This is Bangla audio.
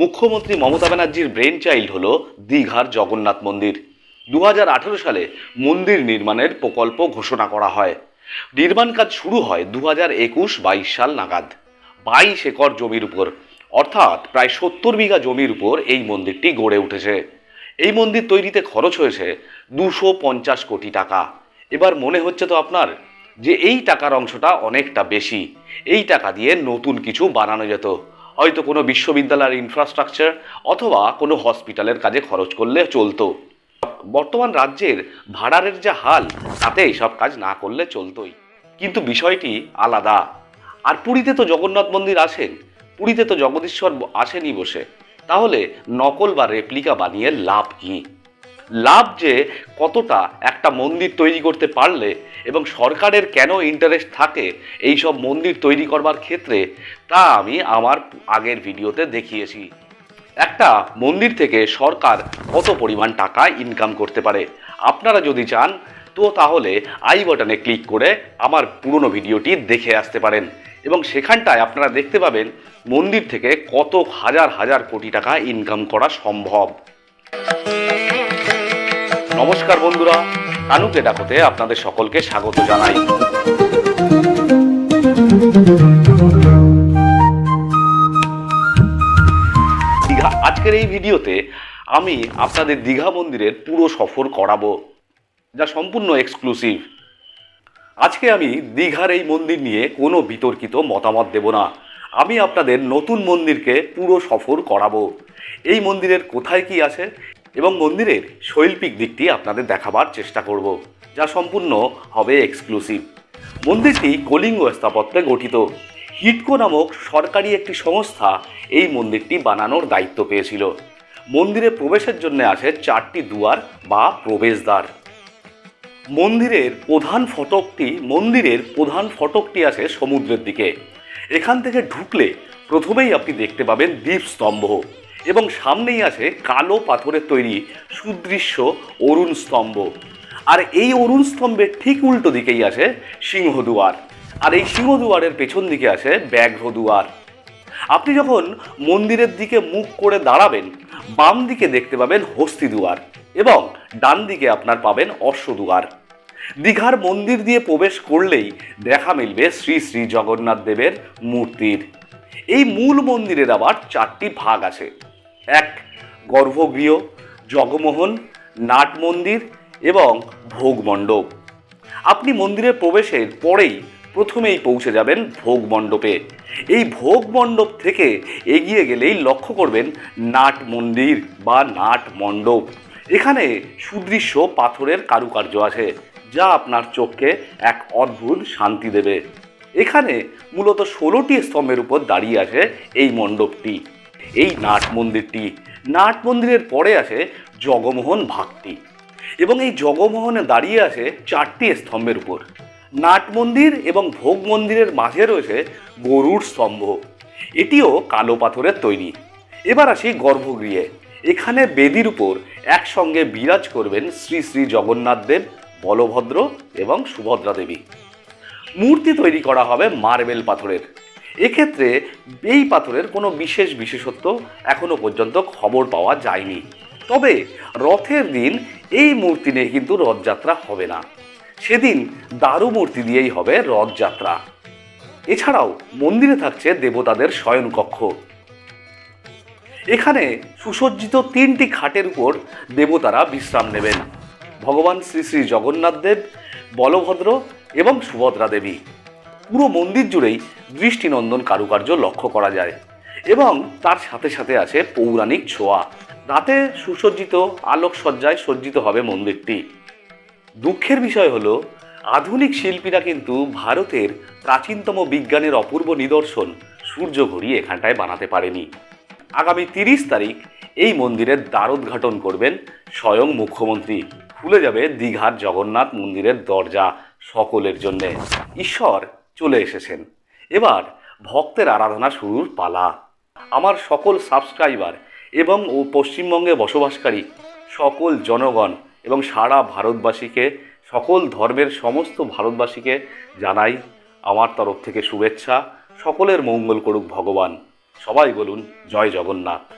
মুখ্যমন্ত্রী মমতা ব্যানার্জির ব্রেন চাইল্ড হল দীঘার জগন্নাথ মন্দির। দু হাজার আঠেরো সালে মন্দির নির্মাণের প্রকল্প ঘোষণা করা হয়। নির্মাণ কাজ শুরু হয় দু হাজার একুশ বাইশ সাল নাগাদ। বাইশ একর জমির উপর, অর্থাৎ প্রায় সত্তর বিঘা জমির উপর এই মন্দিরটি গড়ে উঠেছে। এই মন্দির তৈরিতে খরচ হয়েছে দুশো পঞ্চাশ কোটি টাকা। এবার মনে হচ্ছে তো আপনার যে এই টাকার অংশটা অনেকটা বেশি। এই টাকা দিয়ে নতুন কিছু বানানো যেত। হয়তো কোনো বিশ্ববিদ্যালয়ের ইনফ্রাস্ট্রাকচার অথবা কোনো হসপিটালের কাজে খরচ করলে চলতো। বর্তমান রাজ্যের ভাড়ারের যা হাল তাতে এইসব কাজ না করলে চলতোই। কিন্তু বিষয়টি আলাদা। আর পুরীতে তো জগন্নাথ মন্দির আসেন, পুরীতে তো জগদীশ্বর আসেনি বসে। তাহলে নকল বা রেপ্লিকা বানিয়ে লাভ কি? লাভ যে কতটা একটা মন্দির তৈরি করতে পারলে এবং সরকারের কেন ইন্টারেস্ট থাকে এই সব মন্দির তৈরি করবার ক্ষেত্রে, তা আমি আমার আগের ভিডিওতে দেখিয়েছি। একটা মন্দির থেকে সরকার কত পরিমাণ টাকা ইনকাম করতে পারে? আপনারা যদি চান, তো তাহলে আই বাটনে ক্লিক করে আমার পুরনো ভিডিওটি দেখে আসতে পারেন এবং সেখানটায় আপনারা দেখতে পাবেন মন্দির থেকে কত হাজার হাজার কোটি টাকা ইনকাম করা সম্ভব। নমস্কার বন্ধুরা, কানুকে ডাকতে আপনাদের সকলকে স্বাগত জানাই। দীঘা, আজকের এই ভিডিওতে আমি আপনাদের দীঘা মন্দিরের পুরো সফর করাবো, যা সম্পূর্ণ এক্সক্লুসিভ আজকে আমি দীঘার এই মন্দির নিয়ে কোনো বিতর্কিত মতামত দেব না। আমি আপনাদের নতুন মন্দিরকে পুরো সফর করাবো। এই মন্দিরের কোথায় কি আছে এবং মন্দিরের শৈল্পিক দিকটি আপনাদের দেখাবার চেষ্টা করব, যা সম্পূর্ণ হবে এক্সক্লুসিভ মন্দিরটি কলিঙ্গ স্থাপত্যে গঠিত। হিটকো নামক সরকারি একটি সংস্থা এই মন্দিরটি বানানোর দায়িত্ব পেয়েছিল। মন্দিরে প্রবেশের জন্য আছে চারটি দুয়ার বা প্রবেশদ্বার। মন্দিরের প্রধান ফটকটি, মন্দিরের প্রধান ফটকটি আছে সমুদ্রের দিকে। এখান থেকে ঢুকলে প্রথমেই আপনি দেখতে পাবেন দ্বীপস্তম্ভ। এবং সামনেই আছে কালো পাথরের তৈরি সুদৃশ্য অরুণ স্তম্ভ। আর এই অরুণ স্তম্ভের ঠিক উল্টো দিকেই আছে সিংহদুয়ার আর এই সিংহদুয়ারের পেছন দিকে আছে ব্যাঘ্রদুয়ার আপনি যখন মন্দিরের দিকে মুখ করে দাঁড়াবেন, বাম দিকে দেখতে পাবেন হস্তিদুয়ার এবং ডান দিকে আপনার পাবেন অশ্বদুয়ার দীঘার মন্দির দিয়ে প্রবেশ করলেই দেখা মিলবে শ্রী শ্রী জগন্নাথ দেবের মূর্তির। এই মূল মন্দিরের আবার চারটি ভাগ আছে। এক, গর্ভগৃহ, জগমোহন, নাট মন্দির এবং ভোগ মণ্ডপ। আপনি মন্দিরে প্রবেশের পরেই প্রথমেই পৌঁছে যাবেন ভোগ মণ্ডপে। এই ভোগ মণ্ডপ থেকে এগিয়ে গেলেই লক্ষ্য করবেন নাট মন্দির বা নাট মণ্ডপ। এখানে সুদৃশ্য পাথরের কারুকার্য আছে, যা আপনার চোখকে এক অদ্ভুত শান্তি দেবে। এখানে মূলত ষোলোটি স্তম্ভের উপর দাঁড়িয়ে আছে এই মণ্ডপটি। এই নাট মন্দিরটি, নাট মন্দিরের পরে আছে জগমোহন ভাগটি এবং এই জগমোহনে দাঁড়িয়ে আছে চারটি স্তম্ভের উপর। নাট মন্দির এবং ভোগ মন্দিরের মাঝে রয়েছে গরুর স্তম্ভ। এটিও কালো পাথরের তৈরি। এবার আসি গর্ভগৃহে। এখানে বেদির উপর একসঙ্গে বিরাজ করবেন শ্রী শ্রী জগন্নাথ দেব, বলভদ্র এবং সুভদ্রা দেবী। মূর্তি তৈরি করা হবে মার্বেল পাথরের। এক্ষেত্রে এই পাথরের কোনো বিশেষ বিশেষত্ব এখনও পর্যন্ত খবর পাওয়া যায়নি। তবে রথের দিন এই মূর্তি নিয়ে কিন্তু রথযাত্রা হবে না। সেদিন দারু মূর্তি দিয়েই হবে রথযাত্রা। এছাড়াও মন্দিরে থাকছে দেবতাদের শয়নকক্ষ। এখানে সুসজ্জিত তিনটি খাটের উপর দেবতারা বিশ্রাম নেবেন। ভগবান শ্রী শ্রী জগন্নাথ দেব, বলভদ্র এবং সুভদ্রা দেবী। পুরো মন্দির জুড়েই দৃষ্টিনন্দন কারুকার্য লক্ষ্য করা যায় এবং তার সাথে সাথে আছে পৌরাণিক ছোঁয়া। রাতে সুসজ্জিত, আলোকসজ্জায় সজ্জিত হবে মন্দিরটি। দুঃখের বিষয় হলো, আধুনিক শিল্পীরা কিন্তু ভারতের প্রাচীনতম বিজ্ঞানের অপূর্ব নিদর্শন সূর্য ঘড়ি এখানটায় বানাতে পারেনি। আগামী তিরিশ তারিখ এই মন্দিরের দ্বারোদ্ঘাটন করবেন স্বয়ং মুখ্যমন্ত্রী। খুলে যাবে দীঘার জগন্নাথ মন্দিরের দরজা। সকলের জন্যে ঈশ্বর চলে এসেছেন। এবার ভক্তের আরাধনা শুরুর পালা। আমার সকল সাবস্ক্রাইবার এবং ও পশ্চিমবঙ্গে বসবাসকারী সকল জনগণ এবং সারা ভারতবাসীকে, সকল ধর্মের সমস্ত ভারতবাসীকে জানাই আমার তরফ থেকে শুভেচ্ছা। সকলের মঙ্গল করুক ভগবান। সবাই বলুন, জয় জগন্নাথ।